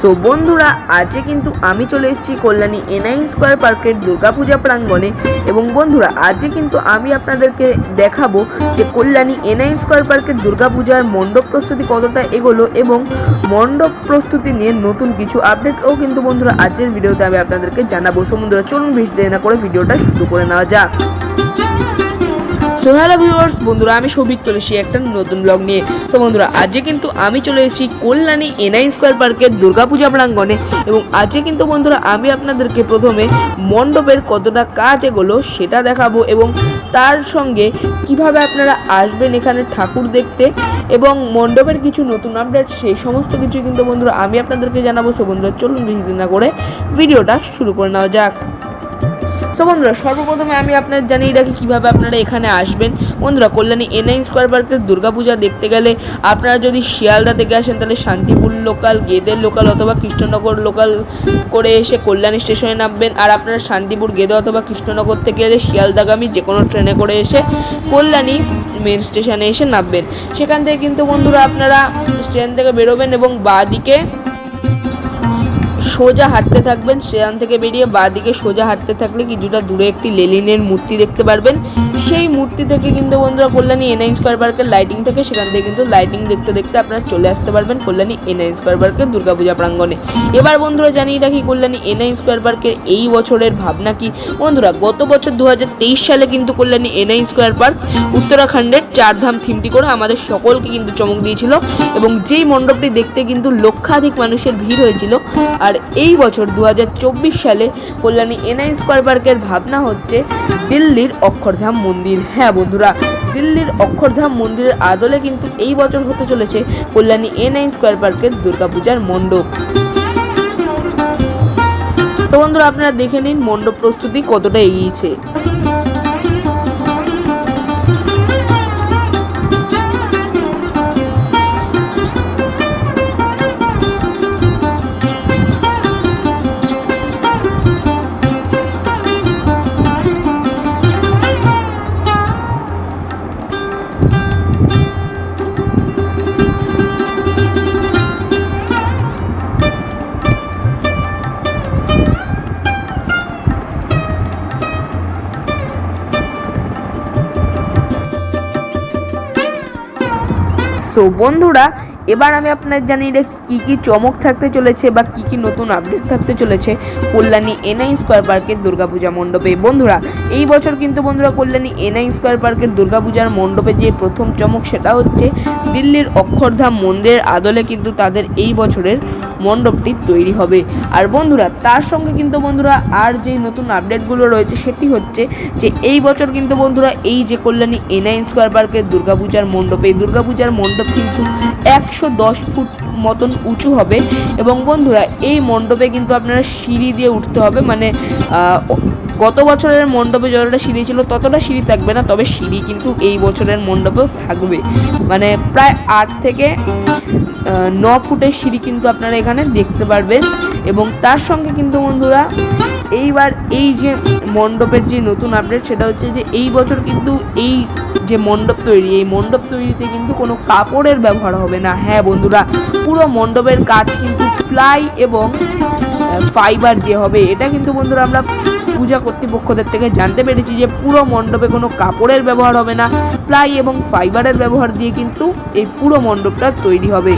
So বন্ধুরা, আজকে কিন্তু আমি চলে এসেছি কল্যাণী এনআইন স্কোয়ার পার্কের দুর্গাপূজা প্রাঙ্গণে। এবং বন্ধুরা, আজকে কিন্তু আমি আপনাদেরকে দেখাবো যে কল্যাণী এনআইন স্কোয়ার পার্কের দুর্গাপূজার মণ্ডপ প্রস্তুতি কতটা এগোলো এবং মণ্ডপ প্রস্তুতি নিয়ে নতুন কিছু আপডেটও কিন্তু বন্ধুরা, আজকের ভিডিওতে আমি আপনাদেরকে জানাব। সো বন্ধুরা, চলুন বেশি দেরি না করে ভিডিওটা শুরু করে নেওয়া যাক। সো হ্যালো ভিউয়ার্স বন্ধুরা, আমি সৌভিক চলে এসেছি একটা নতুন ব্লগ নিয়ে। সো বন্ধুরা, আজকে কিন্তু আমি চলে এসেছি কল্যাণী এনআইন স্কোয়ার পার্কের দুর্গাপূজা প্রাঙ্গণে। এবং আজকে কিন্তু, বন্ধুরা, আমি আপনাদেরকে প্রথমে মণ্ডপের কতটা কাজ এগোলো সেটা দেখাবো এবং তার সঙ্গে কীভাবে আপনারা আসবেন এখানে ঠাকুর দেখতে এবং মণ্ডপের কিছু নতুন আপডেট সেই সমস্ত কিছু কিন্তু, বন্ধুরা, আমি আপনাদেরকে জানাব। সো বন্ধুরা, চলুন বেশি দিন না করে ভিডিওটা শুরু করে নেওয়া যাক। তো বন্ধুরা, সর্বপ্রথমে আমি আপনাদের জানিয়ে রাখি কীভাবে আপনারা এখানে আসবেন। বন্ধুরা, কল্যাণী এনআইন স্কোয়ার পার্কের দুর্গাপূজা দেখতে গেলে আপনারা যদি শিয়ালদা থেকে আসেন, তাহলে শান্তিপুর লোকাল গেদের লোকাল অথবা কৃষ্ণনগর লোকাল করে এসে কল্যাণী স্টেশনে নামবেন। আর আপনারা শান্তিপুর, গেদে অথবা কৃষ্ণনগর থেকে এলে শিয়ালদাগামী যে কোনো ট্রেনে করে এসে কল্যাণী মেন স্টেশনে এসে নামবেন। সেখান থেকে কিন্তু বন্ধুরা আপনারা ট্রেন থেকে বেরোবেন এবং বাঁ দিকে সোজা হাঁটতে থাকবেন, সেখান থেকে বেরিয়ে বাঁদিকে সোজা হাঁটতে থাকলে কিছুটা দূরে একটি লেলিনের মূর্তি দেখতে পারবেন। সেই মূর্তি থেকে কিন্তু বন্ধুরা কল্যাণী এনআইন স্কোয়ার পার্কের লাইটিং থেকে সেখান থেকে কিন্তু লাইটিং দেখতে দেখতে আপনারা চলে আসতে পারবেন কল্যাণী এনআইন স্কোয়ার পার্কের দুর্গাপূজা প্রাঙ্গণে। এবার বন্ধুরা জানিয়ে রাখি কল্যাণী এনআইন স্কোয়ার পার্কের এই বছরের ভাবনা কি? বন্ধুরা, গত বছর দু হাজার তেইশ সালে কিন্তু কল্যাণী এনআইন স্কোয়ার পার্ক উত্তরাখণ্ডের চারধাম থিমটি করে আমাদের সকলকে কিন্তু চমক দিয়েছিল এবং যেই মণ্ডপটি দেখতে কিন্তু লক্ষাধিক মানুষের ভিড় হয়েছিল। আর এই বছর দু হাজার চব্বিশ সালে কল্যাণী এনআই স্কোয়ার পার্কের ভাবনা হচ্ছে দিল্লির অক্ষরধাম মন্দির। হ্যাঁ বন্ধুরা, দিল্লির অক্ষরধাম মন্দিরের আদলে কিন্তু এই বছর হতে চলেছে কল্যাণী এ নাইন স্কোয়ার পার্কের দুর্গাপূজার মণ্ডপ। তো বন্ধুরা, আপনারা দেখে নিন মণ্ডপ প্রস্তুতি কতটা এগিয়েছে। সো বন্ধুরা, এবার আমি আপনার জানিয়ে রাখি কী কী চমক থাকতে চলেছে বা কী কী নতুন আপডেট থাকতে চলেছে কল্যাণী এনআই স্কোয়ার পার্কের দুর্গাপূজা মণ্ডপে। বন্ধুরা, এই বছর কিন্তু বন্ধুরা কল্যাণী এনআই স্কোয়ার পার্কের দুর্গাপূজার মণ্ডপে যে প্রথম চমক সেটা হচ্ছে দিল্লির অক্ষরধাম মন্দিরের আদলে কিন্তু তাদের এই বছরের মণ্ডপটি তৈরি হবে। আর বন্ধুরা, তার সঙ্গে কিন্তু বন্ধুরা আর যে নতুন আপডেটগুলো রয়েছে সেটি হচ্ছে যে এই বছর কিন্তু বন্ধুরা এই যে কল্যাণী এনআইন স্কোয়ার পার্কের দুর্গাপূজার মণ্ডপে, এই দুর্গাপূজার মণ্ডপ কিন্তু একশো দশ ফুট মতন উঁচু হবে এবং বন্ধুরা, এই মণ্ডপে কিন্তু আপনারা সিঁড়ি দিয়ে উঠতে হবে। মানে গত বছরের মণ্ডপে যতটা সিঁড়ি ছিল, ততটা সিঁড়ি থাকবে না, তবে সিঁড়ি কিন্তু এই বছরের মণ্ডপেও থাকবে। মানে প্রায় আট থেকে ন ফুটের সিঁড়ি কিন্তু আপনারা এখানে দেখতে পারবেন। এবং তার সঙ্গে কিন্তু বন্ধুরা, এইবার এই যে মণ্ডপের যে নতুন আপডেট সেটা হচ্ছে যে এই বছর কিন্তু এই যে মণ্ডপ তৈরি, এই মণ্ডপ তৈরিতে কিন্তু কোনো কাপড়ের ব্যবহার হবে না। হ্যাঁ বন্ধুরা, পুরো মণ্ডপের কাজ কিন্তু প্লাই এবং ফাইবার দিয়ে হবে। এটা কিন্তু বন্ধুরা আমরা পূজা কর্তৃপক্ষদের থেকে জানতে পেরেছি যে পুরো মণ্ডপে কোনো কাপড়ের ব্যবহার হবে না, প্লাই এবং ফাইবারের ব্যবহার দিয়ে কিন্তু এই পুরো মণ্ডপটা তৈরি হবে।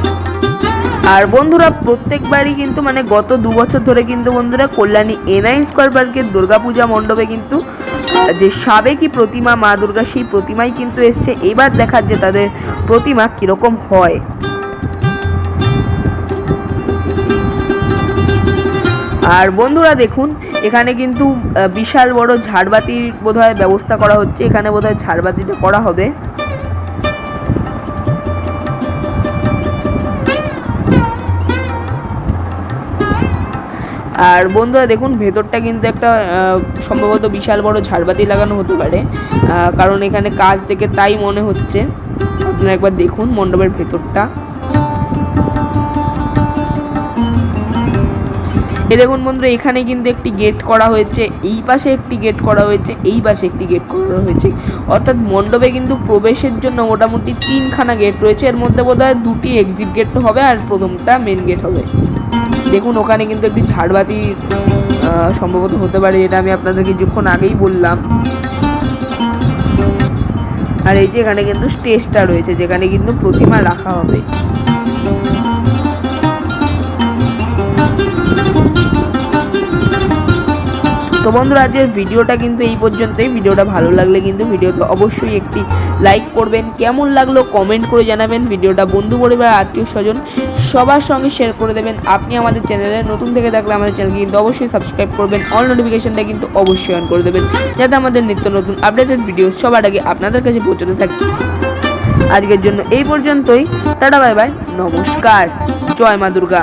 আর বন্ধুরা, প্রত্যেকবারই কিন্তু মানে গত দু বছর ধরে কিন্তু বন্ধুরা কল্যাণী এনআই স্কোয়ার পার্কের দুর্গাপূজা মণ্ডপে কিন্তু যে সাবেকি প্রতিমা, মা দুর্গা সেই প্রতিমাই কিন্তু এসছে। এবার দেখার যে তাদের প্রতিমা কীরকম হয়। আর বন্ধুরা দেখুন এখানে কিন্তু বিশাল বড় ঝাড়বাতির বোধহয় ব্যবস্থা করা হচ্ছে। এখানে বোধহয় ঝাড়বাতিটা করা হবে। আর বন্ধুরা, দেখুন, ভেতরটা কিন্তু একটা সম্ভবত বিশাল বড় ঝাড়বাতি লাগানো হতে পারে। কারণ এখানে কাজ দেখে তাই মনে হচ্ছে। আপনারা একবার দেখুন মণ্ডপের ভেতরটা। এ দেখুন বন্ধুরা, এখানে কিন্তু একটি গেট করা হয়েছে, এই পাশে একটি গেট করা হয়েছে, এই পাশে একটি গেট করা হয়েছে। অর্থাৎ মণ্ডপে কিন্তু প্রবেশের জন্য মোটামুটি তিনখানা গেট রয়েছে। এর মধ্যে বোধহয় দুটি এক্সিট গেট হবে আর প্রথমটা মেন গেট হবে। দেখুন, ওখানে কিন্তু একটি ঝাড়বাতি সম্ভবত হতে পারে, যেটা আমি আপনাদের কিছুক্ষণ আগেই বললাম। আর এই যে এখানে কিন্তু স্টেজটা রয়েছে, যেখানে কিন্তু প্রতিমা রাখা হবে। তো বন্ধুরা, আজকের ভিডিওটা কিন্তু এই পর্যন্তই। ভিডিওটা ভালো লাগলে কিন্তু ভিডিওতে অবশ্যই একটি লাইক করবেন। কেমন লাগল কমেন্ট করে জানাবেন। ভিডিওটা বন্ধু পরিবার, আত্মীয় স্বজন, সবার সঙ্গে শেয়ার করে দেবেন। আপনি আমাদের চ্যানেলে নতুন থেকে থাকলে আমাদের চ্যানেলকে কিন্তু অবশ্যই সাবস্ক্রাইব করবেন। অল নোটিফিকেশনটা কিন্তু অবশ্যই অন করে দেবেন। যাতে আমাদের নিত্য নতুন আপডেটেড ভিডিও সবার আগে আপনাদের কাছে পৌঁছতে থাকে। আজকের জন্য এই পর্যন্তই। টাটা বাই বাই নমস্কার। জয় মা দুর্গা।